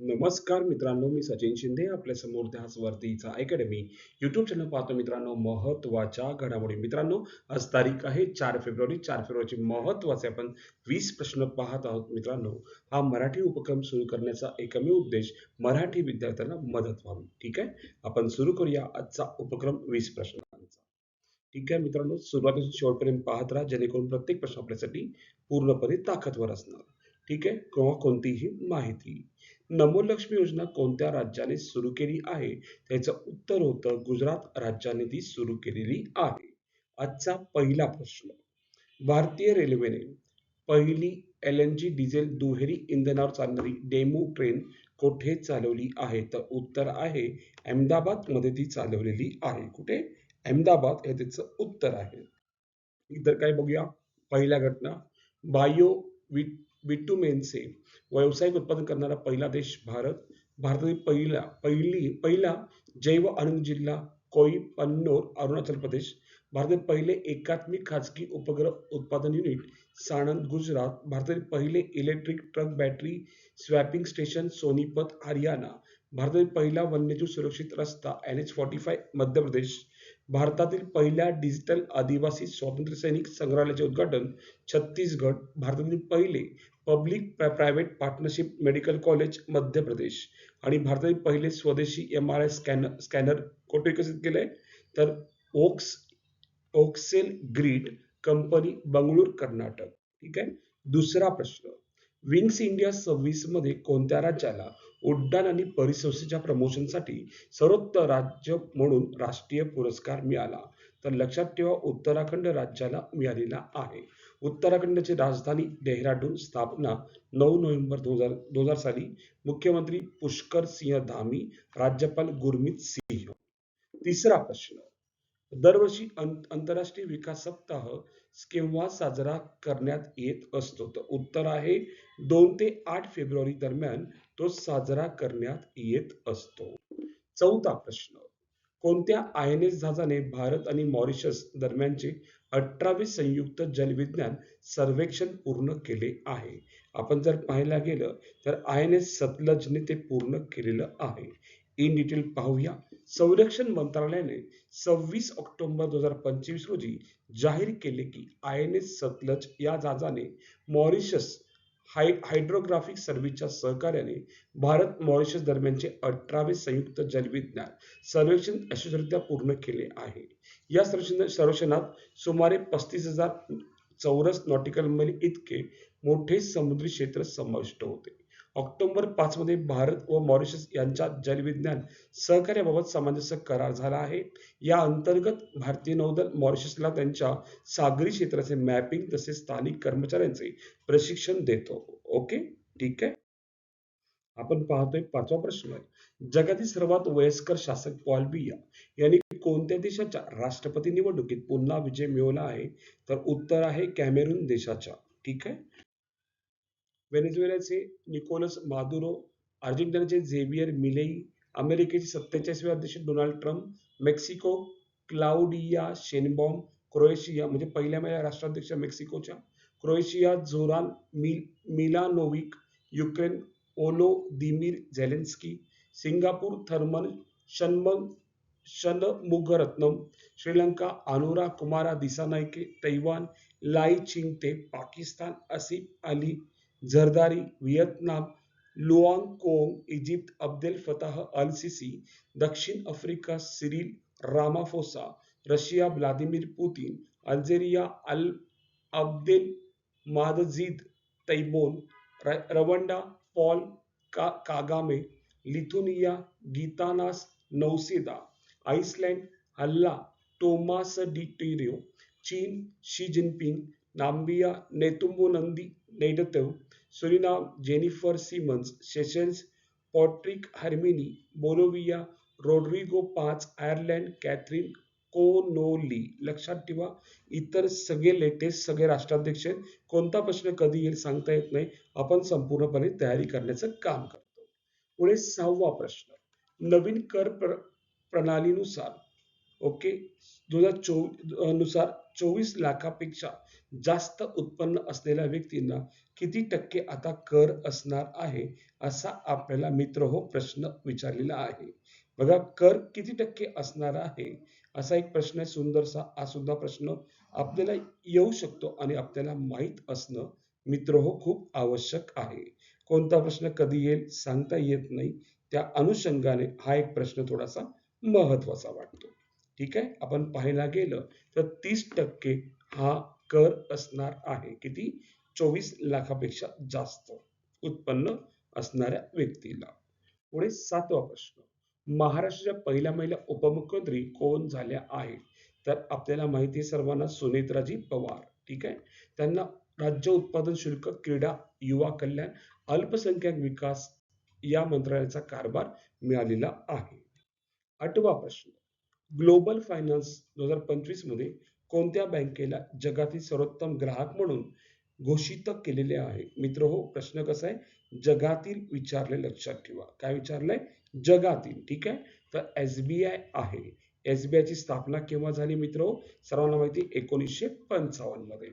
नमस्कार मित्रांनो मी सचिन शिंदे आपल्यासमोर त्याच अकॅडमी युट्यूब चॅनल पाहतो मित्रांनो महत्त्वाच्या घडामोडी. मित्रांनो आज तारीख आहे चार फेब्रुवारी. चार फेब्रुवारीचे महत्त्वाचे आपण वीस प्रश्न पाहत आहोत मित्रांनो. हा मराठी उपक्रम सुरू करण्याचा एकमेव उद्देश मराठी विद्यार्थ्यांना मदत व्हावी. ठीक आहे? आपण सुरू करूया आजचा उपक्रम वीस प्रश्नांचा. ठीक आहे मित्रांनो? सुरुवातीपासून शेवटपर्यंत पाहत राहा जेणेकरून प्रत्येक प्रश्न आपल्यासाठी पूर्णपणे ताकदवर असणार. ठीक आहे? किंवा कोणतीही माहिती. नमोलक्ष्मी योजना कोणत्या राज्याने सुरू केली आहे? त्याचं उत्तर होतं गुजरात राज्याने ती सुरू केलेली आहे. आजचा पहिला प्रश्न. भारतीय रेल्वेने पहिली एल एन जी डिझेल दुहेरी इंधनावर चालणारी डेमो ट्रेन कोठे चालवली आहे? तर उत्तर आहे अहमदाबादमध्ये ती चालवलेली आहे. कुठे? अहमदाबाद हे त्याचं उत्तर आहे. इतर काय बघूया. पहिल्या घटना बायो बिटुमेनचे व्यावसायिक उत्पादन करणारा पहिला देश भारत. भारतातील पहिला पहिली पहिला जैव आनंद जिल्हा कोई पन्नोर अरुणाचल प्रदेश. भारतातील पहिले एकात्मिक खाजगी उपग्रह उत्पादन युनिट साणंद गुजरात. भारतातील पहिले electric truck battery swapping station Sonipat Haryana. भारतातील पहिला वन्यजीव सुरक्षित रस्ता N H forty five Madhya Pradesh. भारतातील पहिल्या डिजिटल आदिवासी स्वातंत्र्य सैनिक संग्रहालयाचे उद्घाटन छत्तीसगड. भारतातील पहिले public private partnership medical college Madhya Pradesh. आणि भारतातील पहिले स्वदेशी M R I scanner scanner कोठे विकसित केले तर vox voxel grid company Bengaluru Karnataka. ठीक आहे? दुसरा प्रश्न. विंग्स इंडिया सव्वीसमध्ये कोणत्या राज्याला उड्डाण आणि परिसंस्थेच्या प्रमोशनसाठी सर्वोत्तम राज्य म्हणून राष्ट्रीय पुरस्कार मिळाला? तर लक्षात ठेवा उत्तराखंड राज्याला मिळालेला आहे. उत्तराखंडची राजधानी डेहराडून स्थापना नऊ नोव्हेंबर दोन हजार दोन हजार साली मुख्यमंत्री पुष्कर सिंह धामी राज्यपाल गुरमीत सिंह. तिसरा प्रश्न दरवर्षी आंतरराष्ट्रीय विकास सप्ताह केव्हा साजरा करण्यात येत असतो? तर उत्तर आहे दोन ते आठ फेब्रुवारी दरम्यान तो साजरा करण्यात येत असतो. चौथा प्रश्न कोणत्या आय एन एस जहाजाने भारत आणि मॉरिशस दरम्यानचे अठरावे संयुक्त जलविज्ञान सर्वेक्षण पूर्ण केले आहे? आपण जर पाहायला गेलं तर आय एन एस सतलजने ते पूर्ण केलेलं आहे. इन डिटेल पाहूया. संरक्षण मंत्रालयाने सव्वीस ऑक्टोबर दोन हजार पंचवीस रोजी जाहीर केले की आय एन एस सतलज या जहाजाने मॉरिशस हाय हायड्रोग्राफिक सर्व्हिसच्या सहकार्याने भारत मॉरिशस दरम्यानचे अठरावे संयुक्त जलविज्ञान सर्वेक्षण यशस्वीरित्या पूर्ण केले आहे. या सर्वेक्षणात सुमारे पस्तीस हजार चौरस नॉटिकल मैल इतके मोठे समुद्री क्षेत्र समाविष्ट होते. ऑक्टोबर पाच मध्ये भारत व मॉरिशस यांच्यात जलविज्ञान सहकार्याबाबत सामंजस्य करार झाला आहे. या अंतर्गत भारतीय नौदल मॉरिशसला त्यांच्या सागरी क्षेत्राचे मॅपिंग तसेच स्थानिक कर्मचाऱ्यांचे प्रशिक्षण देतो. ओके? ठीक आहे? आपण पाहतोय पाचवा प्रश्न आहे. जगातील सर्वात वयस्कर शासक पॉल बिया यांनी कोणत्या देशाच्या राष्ट्रपती निवडणुकीत पुन्हा विजय मिळवला आहे? तर उत्तर आहे कॅमेरून देशाच्या. ठीक आहे? व्हेनेझुएलाचे निकोलस मादुरो अर्जेंटिनाचे झेवियर मिलेई अमेरिकेचे सत्तेचाळीसवे अध्यक्ष Donald Trump Mexico Claudia Sheinbaum Croatia म्हणजे पहिल्या महिला राष्ट्राध्यक्ष मेक्सिकोच्या Croatia Zoran Mil Milanovic Ukraine Volodymyr Zelensky Singapore Tharman Shan Shanmugaratnam Sri Lanka Anura Kumara Dissanayake Taiwan Lai Chingte Pakistan Asif Ali Zardari Vietnam Luong Cuong Egypt, Abdel Fattah al Sisi दक्षिण Africa Cyril, Ramaphosa, Russia, Vladimir Putin, Algeria al Abdel Madjid Tebboune Rwanda, Paul Ka, Kagame, Lithuania, Gitanas, Nauseda, Iceland, हल्ला, Thomas डिटिरिओ China, Xi Jinping, Namibia Netumbo Nandi Ndaitwah Suriname Jennifer Simons Seychelles Patrick Herminie Bolivia Rodrigo पाच Ireland Catherine Connolly लक्षात ठेवा. इतर सगळे latest सगळे राष्ट्राध्यक्ष कोणता प्रश्न कधी येईल सांगता येत नाही. आपण संपूर्णपणे तयारी करण्याचं काम करतो. पुढे सहावा प्रश्न. नवीन कर प्र प्रणालीनुसार ओके? दोन हजार चोवीसनुसार चोवीस लाखापेक्षा जास्त उत्पन्न असलेल्या व्यक्तींना किती टक्के आता कर असणार आहे असा आपल्याला मित्र हो प्रश्न विचारलेला आहे. बघा कर किती टक्के असणार आहे असा एक प्रश्न आहे सुंदरसा हा सुद्धा प्रश्न आपल्याला येऊ शकतो आणि आपल्याला माहीत असणं मित्र हो खूप आवश्यक आहे. कोणता प्रश्न कधी येईल सांगता येत नाही. त्या अनुषंगाने हा एक प्रश्न थोडासा महत्त्वाचा वाटतो. ठीक आहे? आपण पाहायला गेलं तर तीस टक्के हा कर असणार आहे. किती? चोवीस लाखापेक्षा जास्त उत्पन्न असणाऱ्या व्यक्तीला. पुढे सातवा प्रश्न. महाराष्ट्राच्या पहिल्या महिला उपमुख्यमंत्री कोण झाल्या आहेत? तर आपल्याला माहिती आहे सर्वांना सुनेत्राजी पवार. ठीक आहे? त्यांना राज्य उत्पादन शुल्क क्रीडा युवा कल्याण अल्पसंख्याक विकास या मंत्रालयाचा कारभार मिळालेला आहे. आठवा प्रश्न. ग्लोबल फायनान्स दोन हजार पंचवीसमध्ये कोणत्या बँकेला जगातील सर्वोत्तम ग्राहक म्हणून घोषित केलेले आहे? मित्र हो प्रश्न कसा आहे? जगातील विचारले लक्षात ठेवा. काय विचारलंय? जगातील. ठीक आहे? तर आय आहे. एसबीआय ची स्थापना केव्हा झाली मित्र हो? सर्वांना माहिती एकोणीसशे पंचावन्नमध्ये.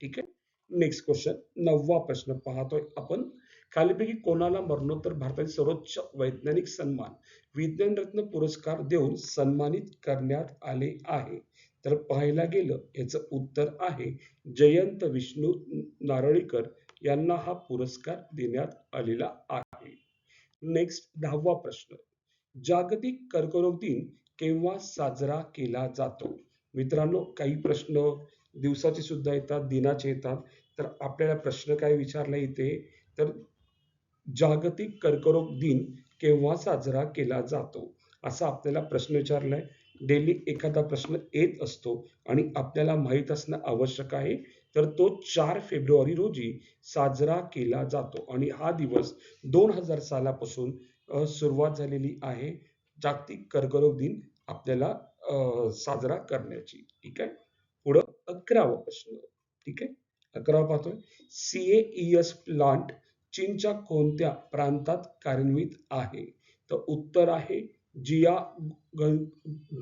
ठीक आहे? नेक्स्ट क्वेश्चन नववा प्रश्न पाहतोय आपण. खालीपैकी कोणाला मरणोत्तर भारतातील सर्वोच्च वैज्ञानिक सन्मान विज्ञानरत्न पुरस्कार देऊन सन्मानित करण्यात आले आहे? तर पाहायला गेलं याचं उत्तर आहे जयंत विष्णू नारळीकर यांना हा पुरस्कार देण्यात आलेला आहे. नेक्स्ट दहावा प्रश्न. जागतिक कर्करोग दिन केव्हा साजरा केला जातो? मित्रांनो काही प्रश्न दिवसाचे सुद्धा येतात दिनाचे येतात. तर आपल्याला प्रश्न काय विचारला इथे? तर जागतिक कर्करोग दिन केव्हा साजरा केला जातो? असा आपल्याला प्रश्न विचारलाय. डेली एखादा प्रश्न येत असतो आणि आपल्याला माहीत असणं आवश्यक आहे. तर तो चार फेब्रुवारी रोजी साजरा केला जातो. आणि हा दिवस दोन हजार सालापासून सुरुवात झालेली आहे. जागतिक कर्करोग दिन आपल्याला साजरा करण्याची. ठीक आहे? पुढं अकरावा प्रश्न. ठीक आहे? अकरावा पाहतोय. सीएईएस प्लांट चीनच्या कोणत्या प्रांतात कार्यान्वित आहे? तर उत्तर आहे जिया गन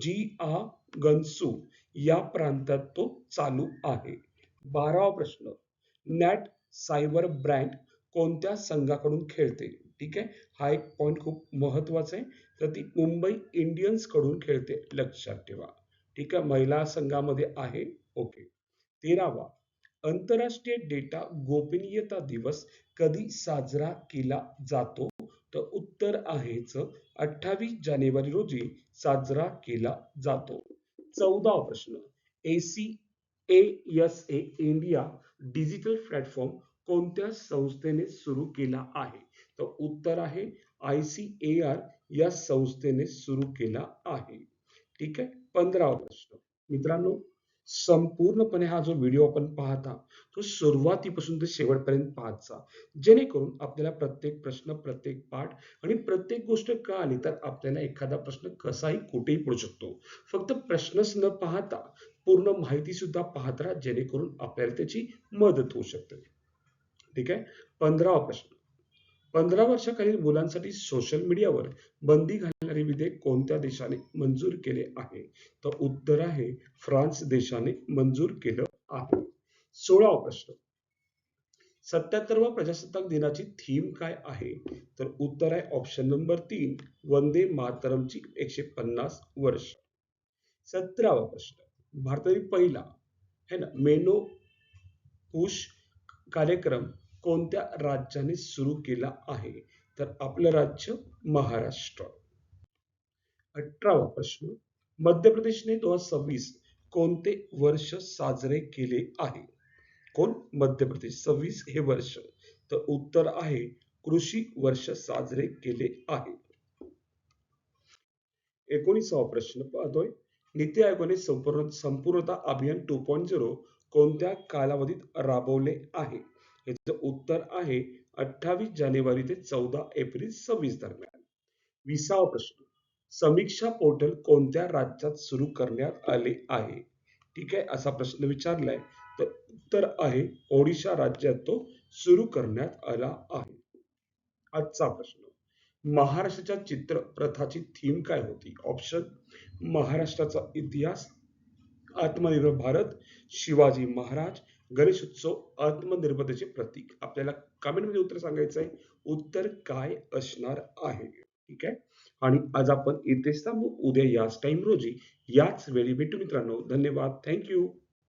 जिया गनसू या प्रांतात तो चालू आहे. बारावा प्रश्न. नॅट सायबर ब्रँड कोणत्या संघाकडून खेळते? ठीक आहे? हा एक पॉइंट खूप महत्त्वाचा आहे. तर ती मुंबई इंडियन्सकडून खेळते. लक्षात ठेवा. ठीक आहे? महिला संघामध्ये आहे. ओके. तेरावा. आंतरराष्ट्रीय डेटा गोपनीयता दिवस कधी साजरा केला जातो? तर उत्तर आहेच अठ्ठावीस जानेवारी रोजी साजरा केला जातो. चौदा प्रश्न. A C S A India digital platform कोणत्या संस्थेने सुरू केला आहे? तर उत्तर आहे आय सी ए आर या संस्थेने सुरू केला आहे. ठीक आहे? पंधरावा प्रश्न. मित्रांनो संपूर्णपणे हा जो व्हिडिओ आपण पाहता तो सुरुवातीपासून ते शेवटपर्यंत पाहायचा. जेणेकरून आपल्याला प्रत्येक प्रश्न प्रत्येक पाठ आणि प्रत्येक गोष्ट का आली तर आपल्याला एखादा प्रश्न कसाही कुठेही पडू शकतो. फक्त प्रश्नच न पाहता पूर्ण माहिती सुद्धा पाहत राहा जेणेकरून आपल्याला त्याची मदत होऊ शकते. ठीक आहे? पंधरावा प्रश्न. पंधरा वर्षाखालील मुलांसाठी सोशल मीडियावर बंदी घालणारे विधेयक कोणत्या देशाने मंजूर केले आहे? तर उत्तर आहे फ्रान्स देशाने मंजूर केलं आहे. सोळावा प्रश्न. सत्याहत्तरवा प्रजासत्ताक दिनाची थीम काय आहे? तर उत्तर आहे ऑप्शन नंबर तीन वंदे मातरमची एकशे पन्नास वर्ष. सतरावा प्रश्न. भारतातील पहिला है ना मेनो पुश कार्यक्रम कोणत्या राज्याने सुरू केला आहे? तर आपलं राज्य महाराष्ट्र. अठरावा प्रश्न मध्य प्रदेशने दोन हजार सव्वीस कोणते वर्ष साजरे केले आहे? कोण? मध्य प्रदेश सव्वीस हे वर्ष. तर उत्तर आहे कृषी वर्ष साजरे केले आहे. एकोणीसावा प्रश्न पाहतोय. नीती आयोगाने संपूर्ण संपूर्णता अभियान टू पॉईंट झिरो कोणत्या कालावधीत राबवले आहे? याचं उत्तर आहे अठ्ठावीस जानेवारी ते चौदा एप्रिल सव्वीस दरम्यान. विसावा प्रश्न. समीक्षा पोर्टल कोणत्या राज्यात सुरू करण्यात आले आहे? ठीक आहे असा प्रश्न विचारलाय. तर उत्तर आहे ओडिशा राज्यात तो सुरू करण्यात आला आहे. आजचा प्रश्न. महाराष्ट्राच्या चित्र प्रथाची थीम काय होती? ऑप्शन महाराष्ट्राचा इतिहास आत्मनिर्भर भारत शिवाजी महाराज गणेश उत्सव आत्मनिर्भरतेचे प्रतीक. आपल्याला कमेंटमध्ये उत्तर सांगायचं आहे उत्तर काय असणार आहे? ठीक आहे? आणि आज आपण इथेच थांबू. उद्या याच टाइम रोजी याच वेळी भेटू मित्रांनो. धन्यवाद. थँक्यू